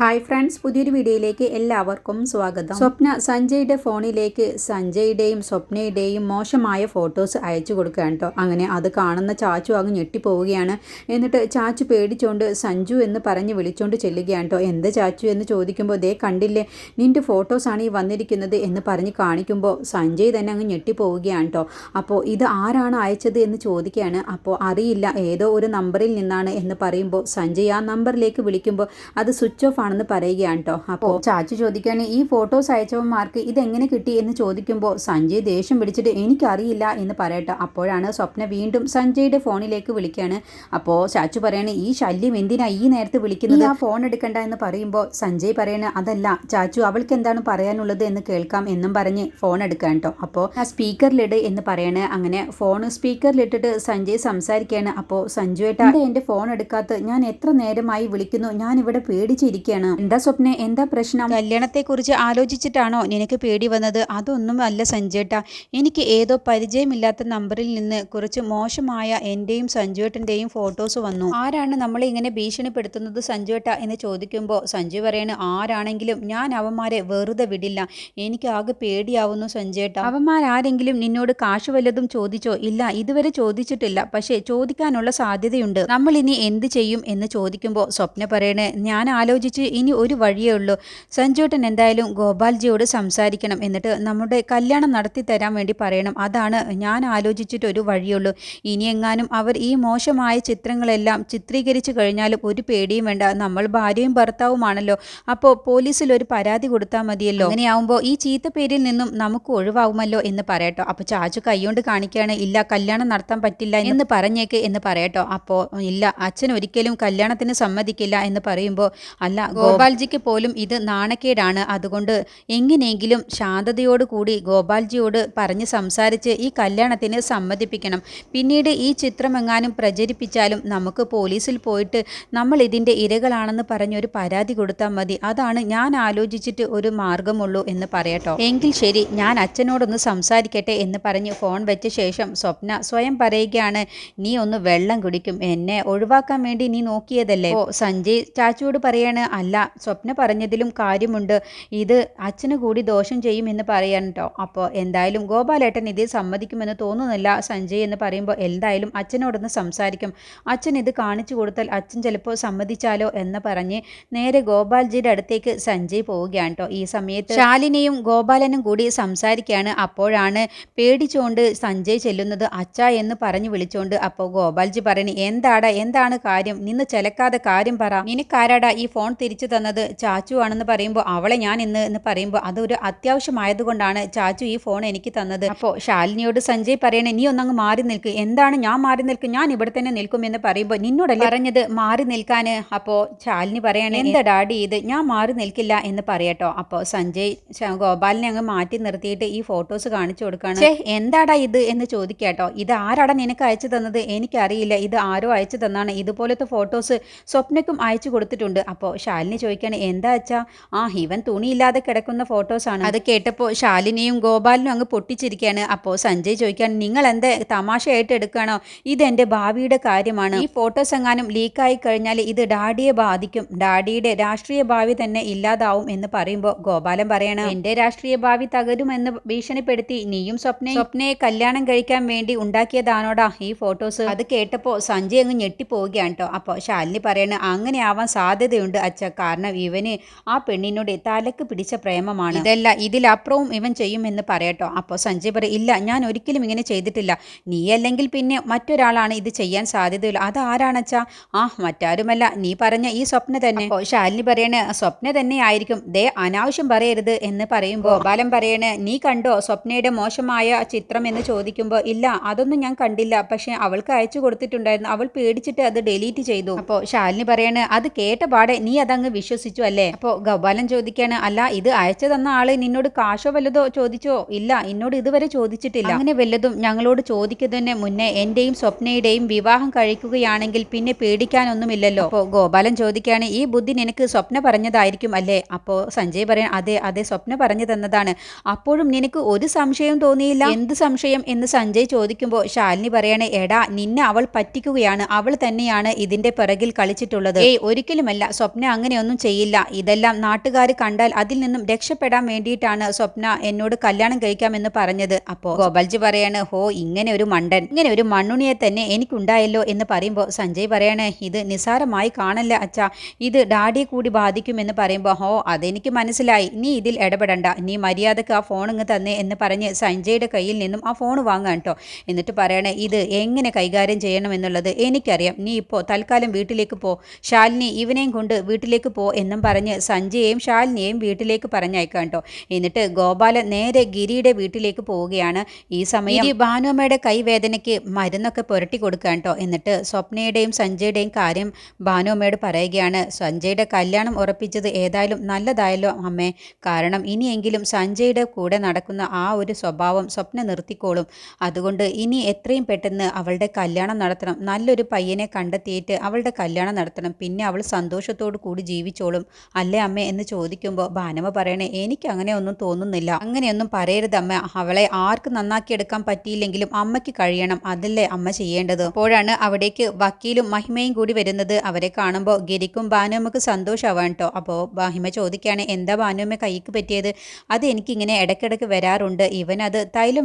Hi friends പുതിയൊരു വീഡിയോയിലേക്ക് എല്ലാവർക്കും സ്വാഗതം. സ്വപ്ന സഞ്ജയുടെ ഫോണിലേക്ക് സഞ്ജയുടെയും സ്വപ്നയുടെയും മോശമായ ഫോട്ടോസ് അയച്ചു കൊടുക്കുകയാണ് കേട്ടോ. അങ്ങനെ അത് കാണുന്ന ചാച്ചു അങ്ങ് ഞെട്ടിപ്പോവുകയാണ്. എന്നിട്ട് ചാച്ചു പേടിച്ചോണ്ട് സഞ്ജു എന്ന് പറഞ്ഞ് വിളിച്ചോണ്ട് ചെല്ലുകയാണ് കേട്ടോ. എന്ത് ചാച്ചു? എന്ന് ചോദിക്കുമ്പോൾ ദേ കണ്ടില്ലേ? നിന്റെ ഫോട്ടോസാണ് ഈ വന്നിരിക്കുന്നത് എന്ന് പറഞ്ഞ് കാണിക്കുമ്പോൾ സഞ്ജയ് തന്നെ അങ്ങ് ഞെട്ടിപ്പോവുകയാണ് കേട്ടോ. അപ്പോൾ ഇത് ആരാണ് അയച്ചത്? എന്ന് ചോദിക്കുകയാണ്. അപ്പോൾ അറിയില്ല. ഏതോ ഒരു നമ്പറിൽ നിന്നാണ് എന്ന് പറയുമ്പോൾ സഞ്ജയ് ആ നമ്പറിലേക്ക് വിളിക്കുമ്പോൾ അത് സ്വിച്ച് ഓഫ് ആണെന്ന് പറയുകയാണ് കേട്ടോ അപ്പോൾ ചാച്ചു ചോദിക്കാണ് ഈ ഫോട്ടോസ് അയച്ചവന്മാർക്ക് ഇതെങ്ങനെ കിട്ടി എന്ന് ചോദിക്കുമ്പോൾ സഞ്ജയ് ദേഷ്യം പിടിച്ചിട്ട് എനിക്കറിയില്ല എന്ന് പറയട്ടെ. അപ്പോഴാണ് സ്വപ്ന വീണ്ടും സഞ്ജയുടെ ഫോണിലേക്ക് വിളിക്കുകയാണ് അപ്പോൾ ചാച്ചു പറയാണ് ഈ ശല്യം എന്തിനാ ഈ നേരത്ത് വിളിക്കുന്നത്? ആ ഫോൺ എടുക്കണ്ട എന്ന് പറയുമ്പോൾ സഞ്ജയ് പറയണ അതല്ല ചാച്ചു അവൾക്ക് എന്താണ് പറയാനുള്ളത് എന്ന് കേൾക്കാം എന്നും പറഞ്ഞ് ഫോൺ എടുക്കാൻ കേട്ടോ അപ്പോൾ ആ സ്പീക്കറിലിട് എന്ന് പറയണേ. അങ്ങനെ ഫോൺ സ്പീക്കറിലിട്ടിട്ട് സഞ്ജയ് സംസാരിക്കുകയാണ് അപ്പോൾ സഞ്ജു ഏട്ടാ എന്റെ ഫോൺ എടുക്കാത്ത? ഞാൻ എത്ര നേരമായി വിളിക്കുന്നു? ഞാൻ ഇവിടെ പേടിച്ചിരിക്കുകയാണ് എന്താ സ്വപ്ന? എന്താ പ്രശ്നം? കല്യാണത്തെ കുറിച്ച് ആലോചിച്ചിട്ടാണോ നിനക്ക് പേടി വന്നത്? അതൊന്നും അല്ല സഞ്ജേട്ട. എനിക്ക് ഏതോ പരിചയമില്ലാത്ത നമ്പറിൽ നിന്ന് കുറച്ച് മോശമായ എന്റെയും സഞ്ജുവേട്ടന്റെയും ഫോട്ടോസ് വന്നു. ആരാണ് നമ്മളെ ഇങ്ങനെ ഭീഷണിപ്പെടുത്തുന്നത് സഞ്ജുവേട്ട എന്ന് ചോദിക്കുമ്പോൾ സഞ്ജു പറയണ് ആരാണെങ്കിലും ഞാൻ അവന്മാരെ വെറുതെ വിടില്ല. എനിക്ക് ആകെ പേടിയാവുന്നു സഞ്ജേട്ട അവന്മാരാരെങ്കിലും നിന്നോട് കാശ് വല്ലതും ചോദിച്ചോ? ഇല്ല ഇതുവരെ ചോദിച്ചിട്ടില്ല. പക്ഷേ ചോദിക്കാനുള്ള സാധ്യതയുണ്ട്. നമ്മൾ ഇനി എന്ത് ചെയ്യും? എന്ന് ചോദിക്കുമ്പോൾ സ്വപ്ന പറയണേ ഞാൻ ആലോചിച്ച് ഇനി ഒരു വഴിയേ ഉള്ളൂ. സഞ്ജുട്ടൻ എന്തായാലും ഗോപാൽജിയോട് സംസാരിക്കണം എന്നിട്ട് നമ്മുടെ കല്യാണം നടത്തി തരാൻ വേണ്ടി പറയണം. അതാണ് ഞാൻ ആലോചിച്ചിട്ട് ഒരു വഴിയുള്ളൂ ഇനി എങ്ങാനും അവർ ഈ മോശമായ ചിത്രങ്ങളെല്ലാം ചിത്രീകരിച്ചു കഴിഞ്ഞാലും ഒരു പേടിയും വേണ്ട. നമ്മൾ ഭാര്യയും ഭർത്താവുമാണല്ലോ. അപ്പോൾ പോലീസിൽ ഒരു പരാതി കൊടുത്താൽ മതിയല്ലോ. അങ്ങനെയാവുമ്പോൾ ഈ ചീത്ത പേരിൽ നിന്നും നമുക്ക് ഒഴിവാകുമല്ലോ എന്ന് പറയട്ടോ. അപ്പോൾ ചാച്ചു കൈകൊണ്ട് കാണിക്കുകയാണ് ഇല്ല കല്യാണം നടത്താൻ പറ്റില്ല എന്ന് പറഞ്ഞേക്ക് എന്ന് പറയട്ടോ. അപ്പോൾ ഇല്ല അച്ഛൻ ഒരിക്കലും കല്യാണത്തിന് സമ്മതിക്കില്ല എന്ന് പറയുമ്പോൾ അല്ല ഗോപാൽജിക്ക് പോലും ഇത് നാണക്കേടാണ്. അതുകൊണ്ട് എങ്ങനെയെങ്കിലും ശാന്തതയോട് കൂടി ഗോപാൽജിയോട് പറഞ്ഞ് സംസാരിച്ച് ഈ കല്യാണത്തിന് സമ്മതിപ്പിക്കണം. പിന്നീട് ഈ ചിത്രമെങ്ങാനും പ്രചരിപ്പിച്ചാലും നമുക്ക് പോലീസിൽ പോയിട്ട് നമ്മൾ ഇതിന്റെ ഇരകളാണെന്ന് പറഞ്ഞൊരു പരാതി കൊടുത്താൽ മതി. അതാണ് ഞാൻ ആലോചിച്ചിട്ട് ഒരു മാർഗമുള്ളൂ എന്ന് പറയട്ടോ. എങ്കിൽ ശരി ഞാൻ അച്ഛനോടൊന്ന് സംസാരിക്കട്ടെ എന്ന് പറഞ്ഞ് ഫോൺ വെച്ച ശേഷം സ്വപ്ന സ്വയം പറയുകയാണ് നീ ഒന്ന് വെള്ളം കുടിക്കും. എന്നെ ഒഴിവാക്കാൻ വേണ്ടി നീ നോക്കിയതല്ലേ? സഞ്ജയ് ചാച്ചുവോട് പറയാണ് അല്ല സ്വപ്ന പറഞ്ഞതിലും കാര്യമുണ്ട്. ഇത് അച്ഛന് കൂടി ദോഷം ചെയ്യും എന്ന് പറയാൻ കേട്ടോ അപ്പോൾ എന്തായാലും ഗോപാലേട്ടൻ ഇതിൽ സമ്മതിക്കുമെന്ന് തോന്നുന്നില്ല. സഞ്ജയ് എന്ന് പറയുമ്പോൾ എന്തായാലും അച്ഛനോടൊന്ന് സംസാരിക്കും. അച്ഛൻ ഇത് കാണിച്ചു കൊടുത്താൽ അച്ഛൻ ചിലപ്പോൾ സമ്മതിച്ചാലോ എന്ന് പറഞ്ഞ് നേരെ ഗോപാൽജിയുടെ അടുത്തേക്ക് സഞ്ജയ് പോവുകയാണ് കേട്ടോ ഈ സമയത്ത് ശാലിനിയും ഗോപാലനും കൂടി സംസാരിക്കുകയാണ്. അപ്പോഴാണ് പേടിച്ചുകൊണ്ട് സഞ്ജയ് ചെല്ലുന്നത് അച്ഛ എന്ന് പറഞ്ഞു വിളിച്ചുകൊണ്ട് അപ്പോൾ ഗോപാൽജി പറയണേ എന്താടാ? എന്താണ് കാര്യം? നിന്ന് ചെലക്കാതെ കാര്യം പറ. നിനക്കാരാടാ ഈ ഫോൺ തിരിച്ചു തന്നത് ചാച്ചു ആണെന്ന് പറയുമ്പോൾ അവളെ ഞാൻ ഇന്ന് എന്ന് പറയുമ്പോൾ അതൊരു അത്യാവശ്യമായതുകൊണ്ടാണ് ചാച്ചു ഈ ഫോൺ എനിക്ക് തന്നത്. അപ്പോൾ ശാലിനിയോട് സഞ്ജയ് പറയണേ നീ ഒന്നങ്ങ് മാറി നിൽക്ക്. എന്താണ് ഞാൻ മാറി നിൽക്കും? ഞാൻ ഇവിടെ തന്നെ നിൽക്കും എന്ന് പറയുമ്പോൾ നിന്നോട് പറഞ്ഞത് മാറി നിൽക്കാൻ അപ്പോൾ ശാലിനി പറയണേ എന്താ ഡാഡി ഇത്? ഞാൻ മാറി നിൽക്കില്ല എന്ന് പറയട്ടോ. അപ്പോൾ സഞ്ജയ് ഗോപാലിനെ അങ്ങ് മാറ്റി നിർത്തിയിട്ട് ഈ ഫോട്ടോസ് കാണിച്ചു കൊടുക്കുകയാണ് എന്താടാ ഇത്? എന്ന് ചോദിക്കാട്ടോ. ഇത് ആരാടാ നിനക്ക് അയച്ചു തന്നത്? എനിക്കറിയില്ല. ഇത് ആരോ അയച്ചു തന്നാണ്. ഇതുപോലത്തെ ഫോട്ടോസ് സ്വപ്നയ്ക്കും അയച്ചു കൊടുത്തിട്ടുണ്ട്. അപ്പോൾ ശാലിനി ചോദിക്കുകയാണ് എന്താ അച്ഛാ? ആ ഇവൻ തുണിയില്ലാതെ കിടക്കുന്ന ഫോട്ടോസാണ് അത് കേട്ടപ്പോൾ ശാലിനിയും ഗോപാലിനും അങ്ങ് പൊട്ടിച്ചിരിക്കുകയാണ്. അപ്പോൾ സഞ്ജയ് ചോദിക്കുകയാണ് നിങ്ങൾ എന്താ തമാശയായിട്ട് എടുക്കുകയാണോ? ഇതെന്റെ ഭാവിയുടെ കാര്യമാണ്. ഈ ഫോട്ടോസ് എങ്ങാനും ലീക്കായി കഴിഞ്ഞാൽ ഇത് ഡാഡിയെ ബാധിക്കും. ഡാഡിയുടെ രാഷ്ട്രീയ ഭാവി തന്നെ ഇല്ലാതാവും എന്ന് പറയുമ്പോൾ ഗോപാലൻ പറയണം എന്റെ രാഷ്ട്രീയ ഭാവി തകരുമെന്ന് ഭീഷണിപ്പെടുത്തി നീയും സ്വപ്ന സ്വപ്നയെ കല്യാണം കഴിക്കാൻ വേണ്ടി ഉണ്ടാക്കിയതാണോടാ ഈ ഫോട്ടോസ് അത് കേട്ടപ്പോൾ സഞ്ജയ് അങ്ങ് ഞെട്ടിപ്പോവുകയാണ് കേട്ടോ അപ്പോൾ ശാലിനി പറയണ അങ്ങനെ ആവാൻ സാധ്യതയുണ്ട് അച്ഛ. കാരണം ഇവന് ആ പെണ്ണിനോട് തലക്ക് പിടിച്ച പ്രേമമാണ്. ഇതല്ല ഇതിലപ്പുറവും ഇവൻ ചെയ്യുമെന്ന് പറയട്ടോ. അപ്പോൾ സഞ്ജയ് പറയും ഇല്ല ഞാൻ ഒരിക്കലും ഇങ്ങനെ ചെയ്തിട്ടില്ല. നീ അല്ലെങ്കിൽ പിന്നെ മറ്റൊരാളാണ് ഇത് ചെയ്യാൻ സാധ്യതയില്ല അത് ആരാണച്ചാ? ആ മറ്റാരുമല്ല. നീ പറഞ്ഞ ഈ സ്വപ്ന തന്നെ. അപ്പോൾ ശാലിനി പറയണ സ്വപ്ന തന്നെ ആയിരിക്കും. ദേ അനാവശ്യം പറയരുത് എന്ന് പറയുമ്പോൾ ബാലം പറയണ നീ കണ്ടോ സ്വപ്നയുടെ മോശമായ ചിത്രം എന്ന് ചോദിക്കുമ്പോൾ ഇല്ല അതൊന്നും ഞാൻ കണ്ടില്ല. പക്ഷേ അവൾക്ക് അയച്ചു കൊടുത്തിട്ടുണ്ടായിരുന്നു. അവൾ പേടിച്ചിട്ട് അത് ഡിലീറ്റ് ചെയ്തു. അപ്പോൾ ശാലിനി പറയണ അത് കേട്ട പാടെ നീ അതങ്ങ് വിശ്വസിച്ചു അല്ലേ? അപ്പോൾ ഗോപാലൻ ചോദിക്കാണ് അല്ല ഇത് അയച്ചു തന്ന ആൾ നിന്നോട് കാശോ വല്ലതോ ചോദിച്ചോ? ഇല്ല എന്നോട് ഇതുവരെ ചോദിച്ചിട്ടില്ല. അങ്ങനെ വല്ലതും ഞങ്ങളോട് ചോദിക്കുന്നതിന് മുന്നേ എന്റെയും സ്വപ്നയുടെയും വിവാഹം കഴിക്കുകയാണെങ്കിൽ പിന്നെ പേടിക്കാനൊന്നുമില്ലല്ലോ. അപ്പോ ഗോപാലൻ ചോദിക്കാണ് ഈ ബുദ്ധി നിനക്ക് സ്വപ്ന പറഞ്ഞതായിരിക്കും അല്ലേ? അപ്പോൾ സഞ്ജയ് പറയാൻ അതെ അതെ സ്വപ്ന പറഞ്ഞു തന്നതാണ് അപ്പോഴും നിനക്ക് ഒരു സംശയം തോന്നിയില്ല? എന്ത് സംശയം എന്ന് സഞ്ജയ് ചോദിക്കുമ്പോൾ ശാലിനി പറയാണ് എടാ നിന്നെ അവൾ പറ്റിക്കുകയാണ്. അവൾ തന്നെയാണ് ഇതിന്റെ പിറകിൽ കളിച്ചിട്ടുള്ളത്. ഏയ് ഒരിക്കലുമല്ല. സ്വപ്ന അങ്ങനെ അങ്ങനെയൊന്നും ചെയ്യില്ല. ഇതെല്ലാം നാട്ടുകാർ കണ്ടാൽ അതിൽ നിന്നും രക്ഷപ്പെടാൻ വേണ്ടിയിട്ടാണ് സ്വപ്ന എന്നോട് കല്യാണം കഴിക്കാമെന്ന് പറഞ്ഞത്. അപ്പോൾ ഗോപാൽജി പറയാണ് ഹോ ഇങ്ങനെ ഒരു മണ്ടൻ. ഇങ്ങനെ ഒരു മണ്ണുണിയെ തന്നെ എനിക്കുണ്ടായല്ലോ എന്ന് പറയുമ്പോൾ സഞ്ജയ് പറയാണ് ഇത് നിസാരമായി കാണല്ല അച്ഛാ. ഇത് ഡാഡിയെ കൂടി ബാധിക്കുമെന്ന് പറയുമ്പോൾ ഹോ അതെനിക്ക് മനസ്സിലായി. നീ ഇതിൽ ഇടപെടണ്ട. നീ മര്യാദയ്ക്ക് ആ ഫോൺ ഇങ്ങ് തന്നെ എന്ന് പറഞ്ഞ് സഞ്ജയുടെ കയ്യിൽ നിന്നും ആ ഫോൺ വാങ്ങാൻ കേട്ടോ. എന്നിട്ട് പറയണേ ഇത് എങ്ങനെ കൈകാര്യം ചെയ്യണം എന്നുള്ളത് എനിക്കറിയാം. നീ ഇപ്പോൾ തൽക്കാലം വീട്ടിലേക്ക് പോ. ശാലിനി ഇവനെയും കൊണ്ട് വീട്ടിലേക്ക് പോ എന്നും പറഞ്ഞ് സഞ്ജയെയും ശാലിനിയെയും വീട്ടിലേക്ക് പറഞ്ഞയക്കാം കേട്ടോ. എന്നിട്ട് ഗോപാലൻ നേരെ ഗിരിയുടെ വീട്ടിലേക്ക് പോവുകയാണ്. ഈ സമയം ഗിരി ഭാനുമ്മയുടെ കൈവേദനയ്ക്ക് മരുന്നൊക്കെ പുരട്ടി കൊടുക്കാൻ കേട്ടോ. എന്നിട്ട് സ്വപ്നയുടെയും സഞ്ജയുടെയും കാര്യം ഭാനുമ്മയോട് പറയുകയാണ്. സഞ്ജയുടെ കല്യാണം ഉറപ്പിച്ചത് ഏതായാലും നല്ലതായല്ലോ അമ്മേ. കാരണം ഇനിയെങ്കിലും സഞ്ജയുടെ കൂടെ നടക്കുന്ന ആ ഒരു സ്വഭാവം സ്വപ്ന നിർത്തിക്കോളും. അതുകൊണ്ട് ഇനി എത്രയും പെട്ടെന്ന് അവളുടെ കല്യാണം നടത്തണം. നല്ലൊരു പയ്യനെ കണ്ടെത്തിയിട്ട് അവളുടെ കല്യാണം നടത്തണം. പിന്നെ അവൾ സന്തോഷത്തോടു കൂടി ജീവിച്ചോളും. അല്ലേ അമ്മേ? എന്ന് ചോദിക്കുമ്പോൾ ഭാനമ്മ പറയണേ എനിക്ക് അങ്ങനെ ഒന്നും തോന്നുന്നില്ല. അങ്ങനെയൊന്നും അമ്മ. അവളെ ആർക്ക് നന്നാക്കിയെടുക്കാൻ പറ്റിയില്ലെങ്കിലും അമ്മയ്ക്ക് കഴിയണം. അതല്ലേ അമ്മ ചെയ്യേണ്ടത്. അപ്പോഴാണ് അവിടേക്ക് വക്കീലും മഹിമയും കൂടി വരുന്നത്. അവരെ കാണുമ്പോൾ ഗിരിക്കും ഭാനുമ്മക്ക് സന്തോഷമാവാൻ കേട്ടോ അപ്പോൾ മഹിമ ചോദിക്കുകയാണ് എന്താ ഭാനുമ്മ കൈക്ക് പറ്റിയത്? അത് എനിക്കിങ്ങനെ ഇടയ്ക്കിടയ്ക്ക് വരാറുണ്ട്. ഇവനത്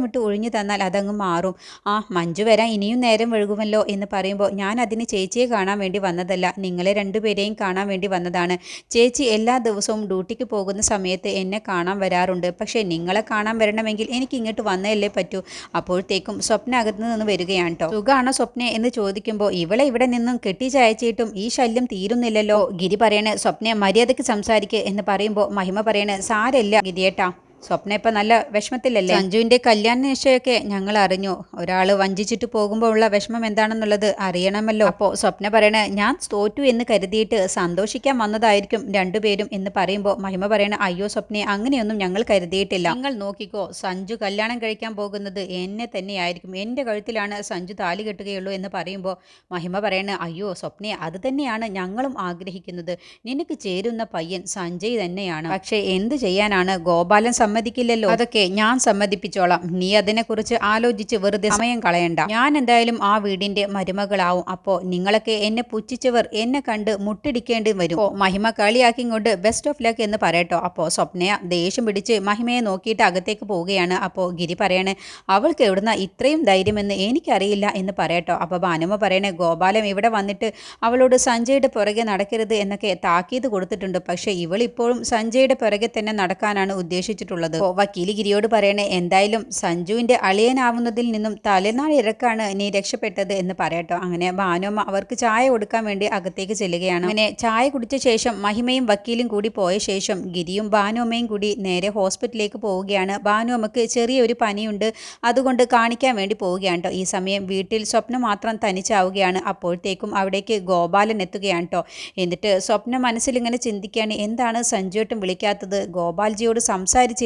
ഇട്ട് ഒഴിഞ്ഞു തന്നാൽ അതങ്ങ് മാറും. ആ മഞ്ജു വരാൻ ഇനിയും നേരം വഴുകുമല്ലോ എന്ന് പറയുമ്പോൾ ഞാൻ അതിന് ചേച്ചിയെ കാണാൻ വേണ്ടി വന്നതല്ല. നിങ്ങളെ രണ്ടുപേരെയും കാണാൻ വേണ്ടി വന്നതാണ് ചേച്ചി എല്ലാ ദിവസവും ഡ്യൂട്ടിക്ക് പോകുന്ന സമയത്ത് എന്നെ കാണാൻ വരാറുണ്ട്. പക്ഷേ നിങ്ങളെ കാണാൻ വരണമെങ്കിൽ എനിക്ക് ഇങ്ങോട്ട് വന്നതല്ലേ പറ്റൂ. അപ്പോഴത്തേക്കും സ്വപ്ന അകത്ത് നിന്ന് വരികയാണ് കേട്ടോ സുഖാണോ സ്വപ്ന? എന്ന് ചോദിക്കുമ്പോൾ ഇവളെ ഇവിടെ നിന്നും കെട്ടിച്ചയച്ചിട്ടും ഈ ശല്യം തീരുന്നില്ലല്ലോ. ഗിരി പറയണേ സ്വപ്ന മര്യാദയ്ക്ക് സംസാരിക്കുക എന്ന് പറയുമ്പോൾ മഹിമ പറയണേ സാരല്ല ഗിരിയേട്ടാ. സ്വപ്ന ഇപ്പം നല്ല വിഷമത്തിലല്ലേ? സഞ്ജുവിന്റെ കല്യാണ നിശ്ചയമൊക്കെ ഞങ്ങൾ അറിഞ്ഞു ഒരാൾ വഞ്ചിച്ചിട്ട് പോകുമ്പോൾ ഉള്ള വിഷമം എന്താണെന്നുള്ളത് അറിയണമല്ലോ. അപ്പോൾ സ്വപ്ന പറയണ ഞാൻ തോറ്റു എന്ന് കരുതിയിട്ട് സന്തോഷിക്കാൻ വന്നതായിരിക്കും രണ്ടുപേരും എന്ന് പറയുമ്പോൾ മഹിമ പറയണ അയ്യോ സ്വപ്നെ അങ്ങനെയൊന്നും ഞങ്ങൾ കരുതിയിട്ടില്ല. നിങ്ങൾ നോക്കിക്കോ സഞ്ജു കല്യാണം കഴിക്കാൻ പോകുന്നത് എന്നെ തന്നെയായിരിക്കും. എന്റെ കഴുത്തിലാണ് സഞ്ജു താലി കെട്ടുകയുള്ളൂ എന്ന് പറയുമ്പോൾ മഹിമ പറയണ അയ്യോ സ്വപ്നെ അത് തന്നെയാണ് ഞങ്ങളും ആഗ്രഹിക്കുന്നത്. നിനക്ക് ചേരുന്ന പയ്യൻ സഞ്ജയ് തന്നെയാണ്. പക്ഷേ എന്ത് ചെയ്യാനാണ്? ഗോപാലൻ സമ്മതിക്കില്ലല്ലോ. അതൊക്കെ ഞാൻ സമ്മതിപ്പിച്ചോളാം. നീ അതിനെക്കുറിച്ച് ആലോചിച്ച് വെറുതെ സമയം കളയണ്ട. ഞാൻ എന്തായാലും ആ വീടിന്റെ മരുമകളാവും. അപ്പോ നിങ്ങളൊക്കെ എന്നെ പുച്ഛിച്ചവർ എന്നെ കണ്ട് മുട്ടിടിക്കേണ്ടി വരും. ഓ മഹിമ കളിയാക്കി കൊണ്ട് ബെസ്റ്റ് ഓഫ് ലക്ക് എന്ന് പറയട്ടോ. അപ്പോ സ്വപ്നയ ദേഷ്യം പിടിച്ച് മഹിമയെ നോക്കിയിട്ട് അകത്തേക്ക് പോവുകയാണ്. അപ്പോ ഗിരി പറയണേ അവൾക്ക് എവിടുന്ന ഇത്രയും ധൈര്യമെന്ന് എനിക്കറിയില്ല എന്ന് പറയട്ടോ. അപ്പോൾ ഭാനുമ പറയണേ ഗോപാലം ഇവിടെ വന്നിട്ട് അവളോട് സഞ്ജയുടെ പുറകെ നടക്കരുത് എന്നൊക്കെ താക്കീത് കൊടുത്തിട്ടുണ്ട്. പക്ഷേ ഇവളിപ്പോഴും സഞ്ജയുടെ പുറകെ തന്നെ നടക്കാനാണ് ഉദ്ദേശിച്ചിട്ടുള്ളത്. അപ്പോൾ വക്കീൽ ഗിരിയോട് പറയണേ എന്തായാലും സഞ്ജുവിന്റെ അളിയനാവുന്നതിൽ നിന്നും തലേനാൾ ഇരക്കാണ് നീ രക്ഷപ്പെട്ടത് എന്ന് പറയട്ടോ അങ്ങനെ ഭാനുമ്മ അവർക്ക് ചായ കൊടുക്കാൻ വേണ്ടി അകത്തേക്ക് ചെല്ലുകയാണ്. അങ്ങനെ ചായ കുടിച്ച ശേഷം മഹിമയും വക്കീലും കൂടി പോയ ശേഷം ഗിരിയും ഭാനുമ്മയും കൂടി നേരെ ഹോസ്പിറ്റലിലേക്ക് പോവുകയാണ്. ഭാനുമ്മക്ക് ചെറിയൊരു പനിയുണ്ട്. അതുകൊണ്ട് കാണിക്കാൻ വേണ്ടി പോവുകയാണ് ഈ സമയം വീട്ടിൽ സ്വപ്നം മാത്രം തനിച്ചാവുകയാണ്. അപ്പോഴത്തേക്കും അവിടേക്ക് ഗോപാലൻ എത്തുകയാണ് എന്നിട്ട് സ്വപ്നം മനസ്സിലിങ്ങനെ ചിന്തിക്കുകയാണ്. എന്താണ് സഞ്ജുവേട്ടൻ വിളിക്കാത്തത്? ഗോപാൽജിയോട്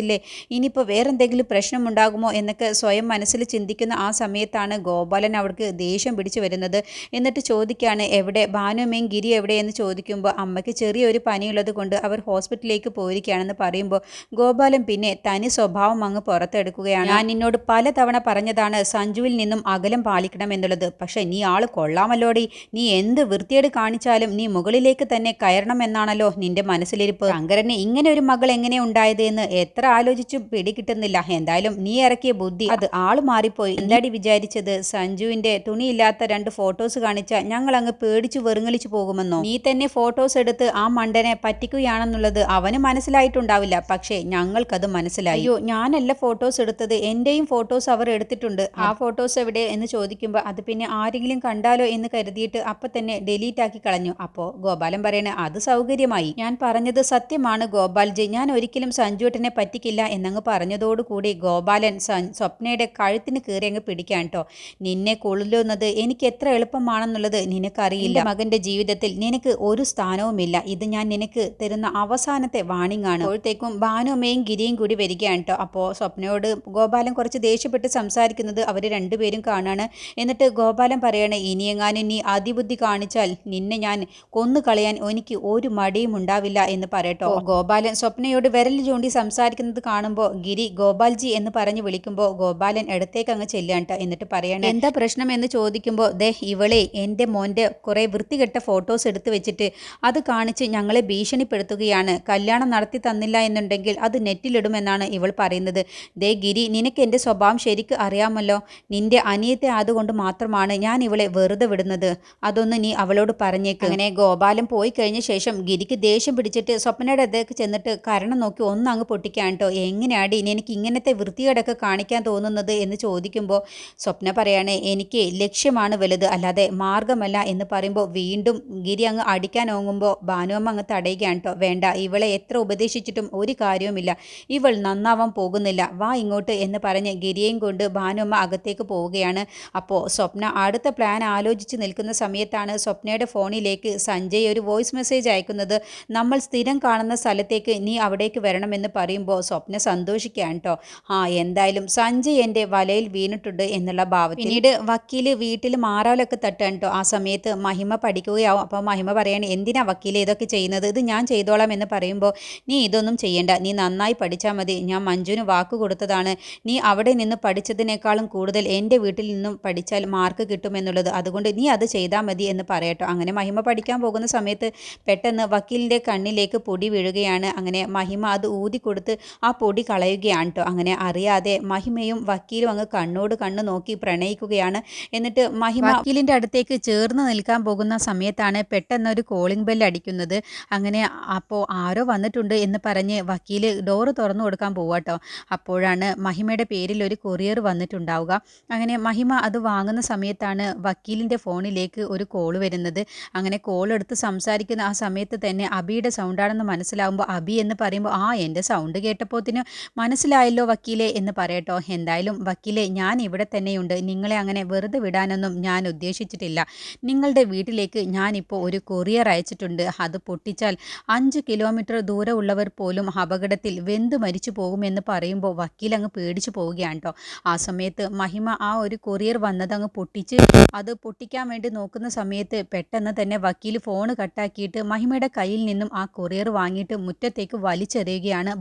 സംസാരിച്ചില്ലേ ഇനിയിപ്പോൾ വേറെന്തെങ്കിലും പ്രശ്നമുണ്ടാകുമോ എന്നൊക്കെ സ്വയം മനസ്സിൽ ചിന്തിക്കുന്ന ആ സമയത്താണ് ഗോപാലൻ അവൾക്ക് ദേഷ്യം പിടിച്ചു വരുന്നത്. എന്നിട്ട് ചോദിക്കുകയാണ് എവിടെ? ഭാനുമേയും ഗിരി എവിടെ? എന്ന് ചോദിക്കുമ്പോൾ അമ്മയ്ക്ക് ചെറിയൊരു പനിയുള്ളത് കൊണ്ട് അവർ ഹോസ്പിറ്റലിലേക്ക് പോയിരിക്കുകയാണെന്ന് പറയുമ്പോൾ ഗോപാലൻ പിന്നെ തനി സ്വഭാവം അങ്ങ് പുറത്തെടുക്കുകയാണ്. ഞാൻ നിന്നോട് പലതവണ പറഞ്ഞതാണ് സഞ്ജുവിൽ നിന്നും അകലം പാലിക്കണം എന്നുള്ളത്. പക്ഷേ നീ ആൾ കൊള്ളാമല്ലോടി. നീ എന്ത് വൃത്തിയേട് കാണിച്ചാലും നീ മുകളിലേക്ക് തന്നെ കയറണം എന്നാണല്ലോ നിന്റെ മനസ്സിലിരിപ്പ്. ശങ്കരന് ഇങ്ങനെ ഒരു മകൾ എങ്ങനെ ഉണ്ടായത് എന്ന് എത്ര ആലോചിച്ചു പിടികിട്ടുന്നില്ല എന്തായാലും നീ ഇറക്കിയ ബുദ്ധി അത് ആൾ മാറിപ്പോയി. എന്താടി വിചാരിച്ചത്? സഞ്ജുവിന്റെ തുണിയില്ലാത്ത രണ്ട് ഫോട്ടോസ് കാണിച്ച ഞങ്ങൾ അങ്ങ് പേടിച്ചു വെറുങ്ങലിച്ചു പോകുമെന്നോ? നീ തന്നെ ഫോട്ടോസ് എടുത്ത് ആ മണ്ടനെ പറ്റിക്കുകയാണെന്നുള്ളത് അവന് മനസ്സിലായിട്ടുണ്ടാവില്ല. പക്ഷേ ഞങ്ങൾക്കത് മനസ്സിലായി. അയ്യോ ഞാനല്ല ഫോട്ടോസ് എടുത്തത്. എന്റെയും ഫോട്ടോസ് അവർ എടുത്തിട്ടുണ്ട്. ആ ഫോട്ടോസ് എവിടെ എന്ന് ചോദിക്കുമ്പോൾ അത് പിന്നെ ആരെങ്കിലും കണ്ടാലോ എന്ന് കരുതിയിട്ട് അപ്പൊ തന്നെ ഡിലീറ്റ് ആക്കി കളഞ്ഞു. അപ്പോ ഗോപാലൻ പറയണേ അത് സൗകര്യമായി. ഞാൻ പറഞ്ഞത് സത്യമാണ് ഗോപാൽജി. ഞാൻ ഒരിക്കലും സഞ്ജുവേട്ടനെ പറ്റിക്കില്ല എന്നങ്ങ് പറഞ്ഞതോടുകൂടി ഗോപാലൻ സ്വപ്നയുടെ കഴുത്തിന് കയറി അങ്ങ് പിടിക്കാൻ കേട്ടോ നിന്നെ കൊള്ളുന്നത് എനിക്ക് എത്ര എളുപ്പമാണെന്നുള്ളത് നിനക്കറിയില്ല. മകന്റെ ജീവിതത്തിൽ നിനക്ക് ഒരു സ്ഥാനവുമില്ല. ഇത് ഞാൻ നിനക്ക് തരുന്ന അവസാനത്തെ വാണിംഗ് ആണ്. അപ്പോഴത്തേക്കും ഭാനുമയും ഗിരിയും കൂടി വരികയാണ് കേട്ടോ അപ്പോൾ സ്വപ്നയോട് ഗോപാലൻ കുറച്ച് ദേഷ്യപ്പെട്ട് സംസാരിക്കുന്നത് അവർ രണ്ടുപേരും കാണാണ്. എന്നിട്ട് ഗോപാലൻ പറയാണ് ഇനിയെങ്ങാനും നീ അതിബുദ്ധി കാണിച്ചാൽ നിന്നെ ഞാൻ കൊന്നു കളയാൻ എനിക്ക് ഒരു മടിയും ഉണ്ടാവില്ല എന്ന് പറയട്ടോ. ഗോപാലൻ സ്വപ്നയോട് വിരൽ ചൂണ്ടി സംസാരിക്കുന്ന വരുന്നത് കാണുമ്പോൾ ഗിരി ഗോപാൽജി എന്ന് പറഞ്ഞ് വിളിക്കുമ്പോൾ ഗോപാലൻ ഇടത്തേക്ക് അങ്ങ് ചെല്ലുകയാണ് എന്നിട്ട് പറയണം എന്താ പ്രശ്നം എന്ന് ചോദിക്കുമ്പോൾ ദേ ഇവളെ എന്റെ മോന്റെ കുറേ വൃത്തികെട്ട ഫോട്ടോസ് എടുത്ത് വെച്ചിട്ട് അത് കാണിച്ച് ഞങ്ങളെ ഭീഷണിപ്പെടുത്തുകയാണ്. കല്യാണം നടത്തി തന്നില്ല എന്നുണ്ടെങ്കിൽ അത് നെറ്റിലിടുമെന്നാണ് ഇവൾ പറയുന്നത്. ദേ ഗിരി നിനക്ക് എന്റെ സ്വഭാവം ശരിക്ക് അറിയാമല്ലോ. നിന്റെ അനിയത്തെ ആയതുകൊണ്ട് മാത്രമാണ് ഞാൻ ഇവളെ വെറുതെ വിടുന്നത്. അതൊന്ന് നീ അവളോട് പറഞ്ഞേക്ക്. അങ്ങനെ ഗോപാലൻ പോയി കഴിഞ്ഞ ശേഷം ഗിരിക്ക് ദേഷ്യം പിടിച്ചിട്ട് സ്വപ്നയുടെ അടുത്തേക്ക് ചെന്നിട്ട് കരണം നോക്കി ഒന്നങ്ങ് പൊട്ടിക്കാൻ കേട്ടോ. എങ്ങനെയാണ് ഇനി എനിക്ക് ഇങ്ങനത്തെ വൃത്തികേടൊക്കെ കാണിക്കാൻ തോന്നുന്നത് എന്ന് ചോദിക്കുമ്പോൾ സ്വപ്ന പറയാണ് എനിക്ക് ലക്ഷ്യമാണ് വലുത് അല്ലാതെ മാർഗമല്ല എന്ന് പറയുമ്പോൾ വീണ്ടും ഗിരി അങ്ങ് അടിക്കാൻ ഓങ്ങുമ്പോൾ ഭാനുവമ്മ അങ്ങ് തടയുകയാണ് കേട്ടോ. വേണ്ട ഇവളെ എത്ര ഉപദേശിച്ചിട്ടും ഒരു കാര്യവുമില്ല. ഇവൾ നന്നാവാൻ പോകുന്നില്ല. വാ ഇങ്ങോട്ട് എന്ന് പറഞ്ഞ് ഗിരിയെയും കൊണ്ട് ഭാനുവമ്മ അകത്തേക്ക് പോവുകയാണ്. അപ്പോൾ സ്വപ്ന അടുത്ത പ്ലാൻ ആലോചിച്ച് നിൽക്കുന്ന സമയത്താണ് സ്വപ്നയുടെ ഫോണിലേക്ക് സഞ്ജയ് ഒരു വോയിസ് മെസ്സേജ് അയക്കുന്നത്. നമ്മൾ സ്ഥിരം കാണുന്ന സ്ഥലത്തേക്ക് നീ അവിടേക്ക് വരണമെന്ന് പറയുമ്പോൾ സ്വപ്ന സന്തോഷിക്കുകയാണ് കേട്ടോ ആ എന്തായാലും സഞ്ജയ് എന്റെ വലയിൽ വീണിട്ടുണ്ട് എന്നുള്ള ഭാവത്തിൽ പിന്നീട് വക്കീൽ വീട്ടിൽ മാറാലൊക്കെ തട്ടാൻ കേട്ടോ ആ സമയത്ത് മഹിമ പഠിക്കുകയാവും. അപ്പോൾ മഹിമ പറയാണ് എന്തിനാ വക്കീൽ ഇതൊക്കെ ചെയ്യുന്നത്? ഇത് ഞാൻ ചെയ്തോളാം എന്ന് പറയുമ്പോൾ നീ ഇതൊന്നും ചെയ്യേണ്ട. നീ നന്നായി പഠിച്ചാൽ മതി. ഞാൻ മഞ്ജുവിന് വാക്ക് കൊടുത്തതാണ്. നീ അവിടെ നിന്ന് പഠിച്ചതിനേക്കാളും കൂടുതൽ എന്റെ വീട്ടിൽ നിന്നും പഠിച്ചാൽ മാർക്ക് കിട്ടുമെന്നുള്ളത് അതുകൊണ്ട് നീ അത് ചെയ്താൽ മതി എന്ന് പറയട്ടോ. അങ്ങനെ മഹിമ പഠിക്കാൻ പോകുന്ന സമയത്ത് പെട്ടെന്ന് വക്കീലിന്റെ കണ്ണിലേക്ക് പൊടി വീഴുകയാണ്. അങ്ങനെ മഹിമ അത് ഊതി കൊടുത്ത് ആ പൊടി കളയുകയാണ് കേട്ടോ അങ്ങനെ അറിയാതെ മഹിമയും വക്കീലും അങ്ങ് കണ്ണോട് കണ്ണ് നോക്കി പ്രണയിക്കുകയാണ്. എന്നിട്ട് മഹിമ വക്കീലിന്റെ അടുത്തേക്ക് ചേർന്ന് നിൽക്കാൻ പോകുന്ന സമയത്താണ് പെട്ടെന്ന് ഒരു കോളിംഗ് ബെൽ അടിക്കുന്നത്. അങ്ങനെ അപ്പോൾ ആരോ വന്നിട്ടുണ്ട് എന്ന് പറഞ്ഞ് വക്കീൽ ഡോറ് തുറന്നു കൊടുക്കാൻ പോവാട്ടോ അപ്പോഴാണ് മഹിമയുടെ പേരിൽ ഒരു കൊറിയർ വന്നിട്ടുണ്ടാവുക. അങ്ങനെ മഹിമ അത് വാങ്ങുന്ന സമയത്താണ് വക്കീലിന്റെ ഫോണിലേക്ക് ഒരു കോൾ വരുന്നത്. അങ്ങനെ കോൾ എടുത്ത് സംസാരിക്കുന്ന ആ സമയത്ത് തന്നെ അബിയുടെ സൗണ്ടാണെന്ന് മനസ്സിലാവുമ്പോൾ അബി എന്ന് പറയുമ്പോൾ ആ എന്റെ സൗണ്ട് കേട്ടപ്പോത്തിന് മനസ്സിലായല്ലോ വക്കീലെ എന്ന് പറയട്ടോ. എന്തായാലും വക്കീലെ ഞാൻ ഇവിടെ തന്നെയുണ്ട്. നിങ്ങളെ അങ്ങനെ വെറുതെ വിടാനൊന്നും ഞാൻ ഉദ്ദേശിച്ചിട്ടില്ല. നിങ്ങളുടെ വീട്ടിലേക്ക് ഞാനിപ്പോൾ ഒരു കൊറിയർ അയച്ചിട്ടുണ്ട്. അത് പൊട്ടിച്ചാൽ അഞ്ച് കിലോമീറ്റർ ദൂരമുള്ളവർ പോലും അപകടത്തിൽ വെന്ത് മരിച്ചു പോകുമെന്ന് പറയുമ്പോൾ വക്കീൽ അങ്ങ് പേടിച്ചു പോവുകയാണ് കേട്ടോ ആ സമയത്ത് മഹിമ ആ ഒരു കൊറിയർ വന്നത് അങ്ങ് പൊട്ടിച്ച് അത് പൊട്ടിക്കാൻ വേണ്ടി നോക്കുന്ന സമയത്ത് പെട്ടെന്ന് തന്നെ വക്കീൽ ഫോൺ കട്ടാക്കിയിട്ട് മഹിമയുടെ കയ്യിൽ നിന്നും ആ കൊറിയർ വാങ്ങിയിട്ട് മുറ്റത്തേക്ക് വലിച്ചെറിയുകയാണ്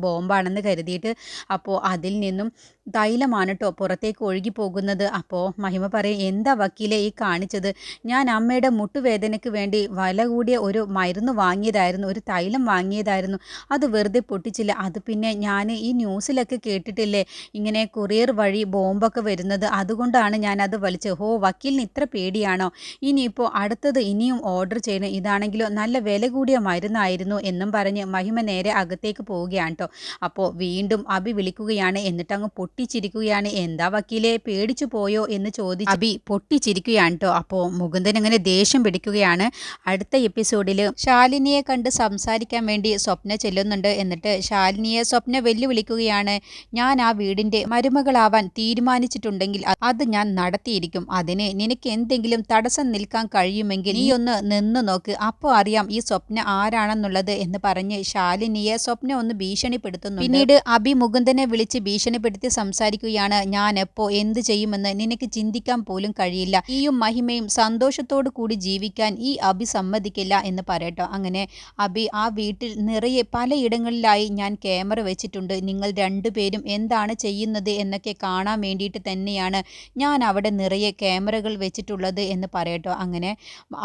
ബോംബാണെന്ന് കരുതിയിട്ട് അപ്പോൾ അതിൽ നിന്നും തൈലമാണ് കേട്ടോ പുറത്തേക്ക് ഒഴുകി പോകുന്നത് അപ്പോൾ മഹിമ പറയും എന്താ വക്കീലെ ഈ കാണിച്ചത്? ഞാൻ അമ്മയുടെ മുട്ടുവേദനയ്ക്ക് വേണ്ടി വില കൂടിയ ഒരു മരുന്ന് വാങ്ങിയതായിരുന്നു ഒരു തൈലം വാങ്ങിയതായിരുന്നു. അത് വെറുതെ പൊട്ടിച്ചില്ല. അത് പിന്നെ ഞാൻ ഈ ന്യൂസിലൊക്കെ കേട്ടിട്ടില്ലേ? ഇങ്ങനെ കൊറിയർ വഴി ബോംബൊക്കെ വരുന്നത്. അതുകൊണ്ടാണ് ഞാൻ അത് വലിച്ചത്. ഹോ വക്കീലിന് ഇത്ര പേടിയാണോ? ഇനിയിപ്പോൾ അടുത്തത് ഇനിയും ഓർഡർ ചെയ്യണം. ഇതാണെങ്കിലോ നല്ല വില കൂടിയ മരുന്നായിരുന്നു എന്നും പറഞ്ഞ് മഹിമ നേരെ അകത്തേക്ക് പോവുകയാണ് കേട്ടോ അപ്പോൾ വീണ്ടും അഭി വിളിക്കുകയാണ്. എന്നിട്ട് അങ്ങ് പൊട്ടിച്ചിരിക്കുകയാണ്. എന്താ വക്കീലെ പേടിച്ചു പോയോ എന്ന് ചോദിച്ചു അബി പൊട്ടിച്ചിരിക്കുകയാണ് കേട്ടോ അപ്പോൾ മുകുന്ദൻ അങ്ങനെ ദേഷ്യം പിടിക്കുകയാണ്. അടുത്ത എപ്പിസോഡിൽ ശാലിനിയെ കണ്ട് സംസാരിക്കാൻ വേണ്ടി സ്വപ്ന ചെല്ലുന്നുണ്ട്. എന്നിട്ട് ശാലിനിയെ സ്വപ്ന വെല്ലുവിളിക്കുകയാണ്. ഞാൻ ആ വീടിന്റെ മരുമകളാവാൻ തീരുമാനിച്ചിട്ടുണ്ടെങ്കിൽ അത് ഞാൻ നടത്തിയിരിക്കും. അതിന് നിനക്ക് എന്തെങ്കിലും തടസ്സം നിൽക്കാൻ കഴിയുമെങ്കിൽ നീ ഒന്ന് നിന്ന് നോക്ക്. അപ്പോൾ അറിയാം ഈ സ്വപ്ന ആരാണെന്നുള്ളത് എന്ന് പറഞ്ഞ് ശാലിനിയെ സ്വപ്ന ഒന്ന് ഭീഷണിപ്പെടുത്തുന്നു പിന്നീട് അബി മുകുന്ദനെ വിളിച്ച് ഭീഷണിപ്പെടുത്തി സംസാരിക്കുകയാണ്. ഞാൻ എപ്പോ എന്ത് ചെയ്യുമെന്ന് നിനക്ക് ചിന്തിക്കാൻ പോലും കഴിയില്ല. ഈയും മഹിമയും സന്തോഷത്തോടു കൂടി ജീവിക്കാൻ ഈ അഭി സമ്മതിക്കില്ല എന്ന് പറയട്ടോ. അങ്ങനെ അഭി ആ വീട്ടിൽ നിറയെ പലയിടങ്ങളിലായി ഞാൻ ക്യാമറ വെച്ചിട്ടുണ്ട്. നിങ്ങൾ രണ്ടുപേരും എന്താണ് ചെയ്യുന്നത് എന്നൊക്കെ കാണാൻ വേണ്ടിയിട്ട് തന്നെയാണ് ഞാൻ അവിടെ നിറയെ ക്യാമറകൾ വെച്ചിട്ടുള്ളത് എന്ന് പറയട്ടോ. അങ്ങനെ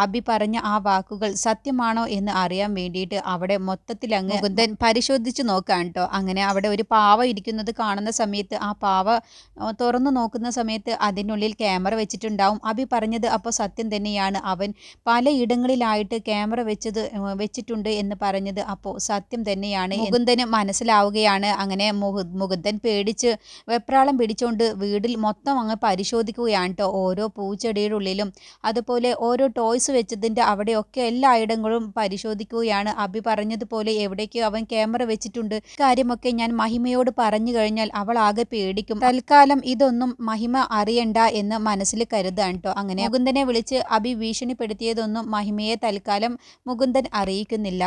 അഭി പറഞ്ഞ ആ വാക്കുകൾ സത്യമാണോ എന്ന് അറിയാൻ വേണ്ടിയിട്ട് അവിടെ മൊത്തത്തിൽ അങ്ങ് മുകുന്ദൻ പരിശോധിച്ച് നോക്കാൻ കേട്ടോ അങ്ങനെ അവിടെ ഒരു പാവ ഇരിക്കുന്നത് കാണുന്ന സമയത്ത് ആ പാവ തുറന്നു നോക്കുന്ന സമയത്ത് അതിനുള്ളിൽ ക്യാമറ വെച്ചിട്ടുണ്ടാവും. അബി പറഞ്ഞത് അപ്പോൾ സത്യം തന്നെയാണ്. അവൻ പലയിടങ്ങളിലായിട്ട് ക്യാമറ വെച്ചത് വെച്ചിട്ടുണ്ട് എന്ന് പറഞ്ഞത് അപ്പോൾ സത്യം തന്നെയാണ്. മുകുന്ദന് മനസ്സിലാവുകയാണ്. അങ്ങനെ മുകുന്ദൻ പേടിച്ച് വെപ്രാളം പിടിച്ചുകൊണ്ട് വീടിൽ മൊത്തം അങ്ങ് പരിശോധിക്കുകയാണ് കേട്ടോ ഓരോ പൂച്ചെടിയുടെ ഉള്ളിലും അതുപോലെ ഓരോ ടോയ്സ് വെച്ചതിന്റെ അവിടെയൊക്കെ എല്ലായിടങ്ങളും പരിശോധിക്കുകയാണ്. അബി പറഞ്ഞതുപോലെ എവിടേക്കോ അവൻ ക്യാമറ വെച്ചിട്ടുണ്ട്. കാര്യമൊക്കെ ഞാൻ മഹിമയോട് പറഞ്ഞു കഴിഞ്ഞാൽ അവൾ ആകെ പേടിക്കും. തൽക്കാലം ഇതൊന്നും മഹിമ അറിയണ്ട എന്ന് മനസ്സിൽ കരുതാണ് കേട്ടോ അങ്ങനെ മുകുന്ദനെ വിളിച്ച് അഭി ഭീഷണിപ്പെടുത്തിയതൊന്നും മഹിമയെ തൽക്കാലം മുകുന്ദൻ അറിയിക്കുന്നില്ല.